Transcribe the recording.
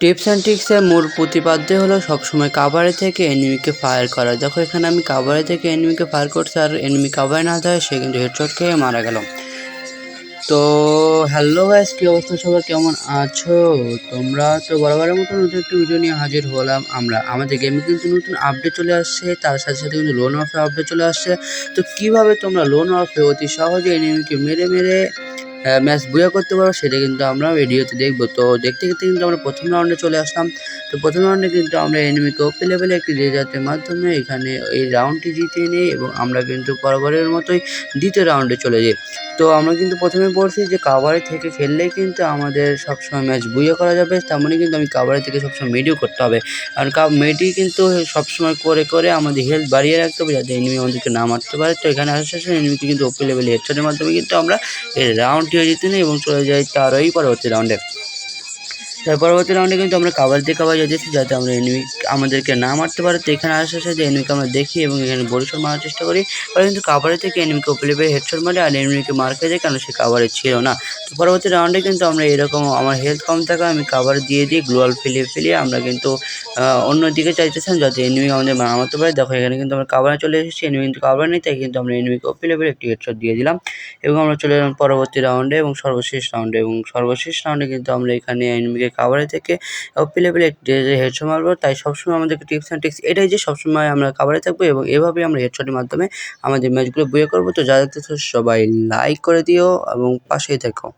Tips and ট্রিক্সের মূল প্রতিপাদ্য হলো সবসময় কাভারে থেকে এনিমিকে ফায়ার করা। দেখো, এখানে আমি কাভারে থেকে এনিমিকে ফায়ার করছি আর এনিমি কাভারে না দেয় সে কিন্তু হেডশট খেয়ে মারা গেল। তো হ্যালো গাইস কী অবস্থা? সবার কেমন আছো? তোমরা তো বরাবরের মতো নতুন একটি ভিডিও নিয়ে হাজির হলাম আমরা। আমাদের গেমে কিন্তু নতুন আপডেট চলে আসছে, তার সাথে সাথে কিন্তু লোন অফে আপডেট চলে আসছে। তো কীভাবে তোমরা লোন অফে অতি সহজে এনিমিকে মেরে মেরে ম্যাচ বুয়া করতে পারো, সেটা কিন্তু আমরা ভিডিওতে দেখব। তো দেখতে দেখতে কিন্তু আমরা প্রথম রাউন্ডে চলে আসলাম। তো প্রথম রাউন্ডে কিন্তু আমরা এনিমিকে ওপে লেভেলে একটি রেজাল্টের মাধ্যমে এখানে এই রাউন্ডটি জিতে নিই এবং আমরা কিন্তু বরাবরের মতোই দ্বিতীয় রাউন্ডে চলে যাই। তো আমরা কিন্তু প্রথমে বলছি যে কাভারে থেকে খেললে কিন্তু আমাদের সবসময় ম্যাচ বুইয়ে করা যাবে, তেমনই কিন্তু আমি কাভারে থেকে সবসময় মেডিও করতে হবে। কারণ কাব মেডি কিন্তু সবসময় করে করে আমাদের হেলথ বাড়িয়ে রাখতে হবে, যাতে এনিমি আমাদেরকে না মারতে পারে। তো এখানে আসার শেষে এনিমিকে কিন্তু ওপি লেভেল হেডশটের মাধ্যমে কিন্তু আমরা এই রাউন্ডটিও জিতে নিই এবং চলে যায় তারই পরবর্তী রাউন্ডে তার পরবর্তী রাউন্ডে কিন্তু আমরা কাভার দিয়ে কাভার যেতেছি যাতে আমরা এনিমি আমাদেরকে না মারতে পারে। তো এখানে আসার সাথে এনিমিকে আমরা দেখি এবং এখানে বরিশাল মারার চেষ্টা করি। পরে কিন্তু কাভারে থেকে এনিমিকে পেয়ে হেডশট মারে আর এনিমিকে মার খেয়ে যায় কারণ সে কাভারে ছিল না। তো পরবর্তী রাউন্ডে কিন্তু আমরা এরকম আমার হেলথ কম থাকা, আমি কাভার দিয়ে দিই গ্লোয়াল ফেলিয়ে ফেলিয়ে আমরা কিন্তু অন্য দিকে চাইতেছিলাম যাতে এনিমি আমাদের মারতে পারে। দেখো এখানে কিন্তু আমরা কাভারে চলে এসেছি এনিমি কিন্তু কাভার নেই, তাই কিন্তু আমরা এনিমিকে লেভেলে একটি হেডশট দিয়ে দিলাম। এবং আমরা চলে এলাম পরবর্তী রাউন্ডে এবং সর্বশেষ রাউন্ডে এবং সর্বশেষ রাউন্ডে কিন্তু আমরা এখানে এনিমিকে কাভারে থেকে পেলে পেলে হেডশট মারবো, তাই সবসময় আমাদেরকে টিপস অ্যান্ড ট্রিক্স এটাই যে সবসময় আমরা কাভারে থাকব এবং এভাবেই আমরা হেডশটের মাধ্যমে আমাদের ম্যাচগুলো বইয়ে করব। তো যা দেখতেছো সবাই লাইক করে দিও এবং পাশেই থেকো।